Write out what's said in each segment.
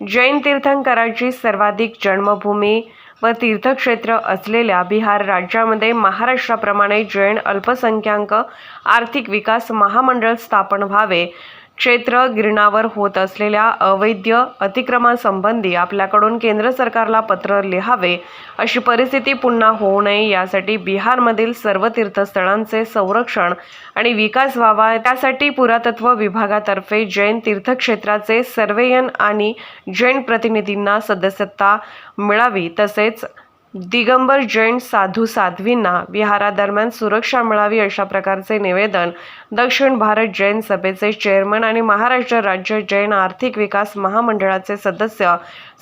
जैन तीर्थंकरांची सर्वाधिक जन्मभूमी व तीर्थक्षेत्र असलेल्या बिहार राज्यामध्ये महाराष्ट्राप्रमाणे जैन अल्पसंख्याक आर्थिक विकास महामंडळ स्थापन व्हावे. क्षेत्र गिरणावर होत असलेल्या अवैध अतिक्रमणासंबंधी आपल्याकडून केंद्र सरकारला पत्र लिहावे अशी परिस्थिती पुन्हा होऊ नये यासाठी बिहारमधील सर्व तीर्थस्थळांचे संरक्षण आणि विकास व्हावा त्यासाठी पुरातत्व विभागातर्फे जैन तीर्थक्षेत्राचे सर्वेयन आणि जैन प्रतिनिधींना सदस्यता मिळावी तसेच दिगंबर जैन साधू साध्वींना विहारादरम्यान सुरक्षा मिळावी अशा प्रकारचे निवेदन दक्षिण भारत जैन सभेचे चेअरमन आणि महाराष्ट्र राज्य जैन आर्थिक विकास महामंडळाचे सदस्य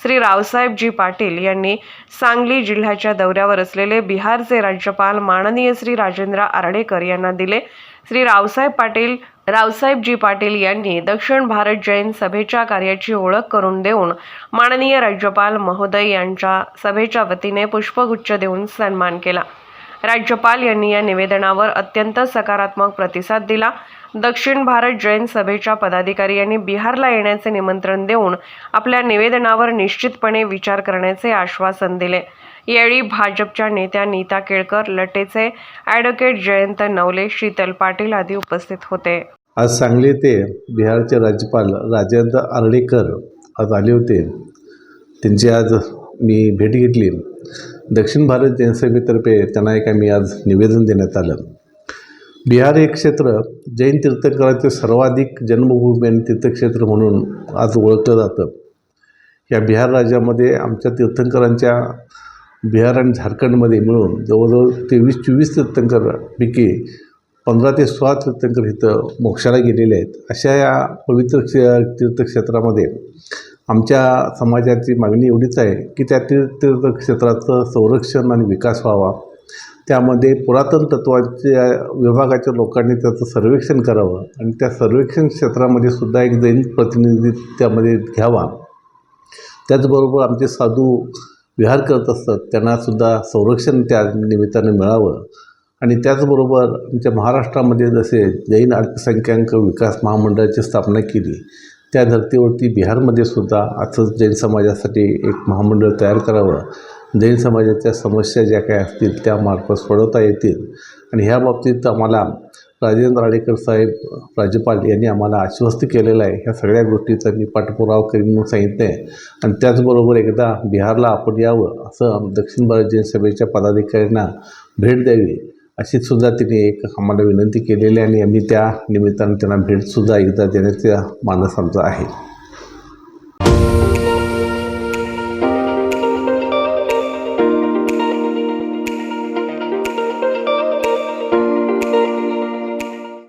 श्री रावसाहेबजी पाटील यांनी सांगली जिल्ह्याच्या दौऱ्यावर असलेले बिहारचे राज्यपाल माननीय श्री राजेंद्र आर्डेकर यांना दिले. श्री रावसाहेब पाटील रावसाहेबजी पाटील यांनी दक्षिण भारत जैन सभेच्या कार्याची ओळख करून देऊन माननीय राज्यपाल महोदय यांच्या सभेच्या वतीने पुष्पगुच्छ देऊन सन्मान केला. राज्यपाल यांनी या निवेदनावर अत्यंत सकारात्मक प्रतिसाद दिला. दक्षिण भारत जैन सभेच्या पदाधिकारी यांनी बिहारला येण्याचे निमंत्रण देऊन आपल्या निवेदनावर निश्चितपणे विचार करण्याचे आश्वासन दिले. यावेळी भाजपच्या नेत्या नीता केळकर लटेचे ॲडव्होकेट जयंत नवले शीतल पाटील आदी उपस्थित होते. आज सांगली ते बिहारचे राज्यपाल राजेंद्र आर्डेकर आज आले होते. त्यांची आज मी भेट घेतली. दक्षिण भारत जनसभेतर्फे त्यांना एक आम्ही आज निवेदन देण्यात आलं. बिहार हे क्षेत्र जैन तीर्थंकरांचे सर्वाधिक जन्मभूमी आणि तीर्थक्षेत्र म्हणून आज ओळखलं जातं. या बिहार राज्यामध्ये आमच्या तीर्थंकरांच्या बिहार आणि झारखंडमध्ये मिळून जवळजवळ तेवीस चोवीस तीर्थंकरपैकी पंधरा ते सोळा तीर्थंकर इथं मोक्षाला गेलेले आहेत. अशा या पवित्र क्ष तीर्थक्षेत्रामध्ये आमच्या समाजाची मागणी एवढीच आहे की त्या तीर्थ तीर्थक्षेत्राचं संरक्षण आणि विकास व्हावा. त्यामध्ये पुरातन तत्वाच्या विभागाच्या लोकांनी त्याचं सर्वेक्षण करावं आणि त्या सर्वेक्षण क्षेत्रामध्ये सुद्धा एक जैन प्रतिनिधी त्यामध्ये घ्यावा. त्याचबरोबर आमचे साधू विहार करत असतात त्यांनासुद्धा संरक्षण त्या निमित्तानं मिळावं. आणि त्याचबरोबर आमच्या महाराष्ट्रामध्ये जसे जैन अल्पसंख्याक विकास महामंडळाची स्थापना केली त्या धर्तीवरती बिहारमध्ये सुद्धा असंच जैन समाजासाठी एक महामंडळ तयार करावं. जैन समाजाच्या समस्या ज्या काही असतील त्या मार्फत सोडवता येतील. आणि ह्या बाबतीत आम्हाला राजेंद्र राडेकर साहेब राज्यपाल यांनी आम्हाला आश्वस्त केलेलं आहे. ह्या सगळ्या गोष्टीचा मी पाठपुरावा करीन म्हणून सांगितलं आहे आणि त्याचबरोबर एकदा बिहारला आपण यावं असं दक्षिण भारत जैन सभेच्या पदाधिकाऱ्यांना भेट द्यावी अशी सुद्धा तिने एक आम्हाला विनंती केलेली आहे आणि आम्ही त्या निमित्तानं त्यांना भेटसुद्धा एकदा देण्याचा मानस आमचा आहे.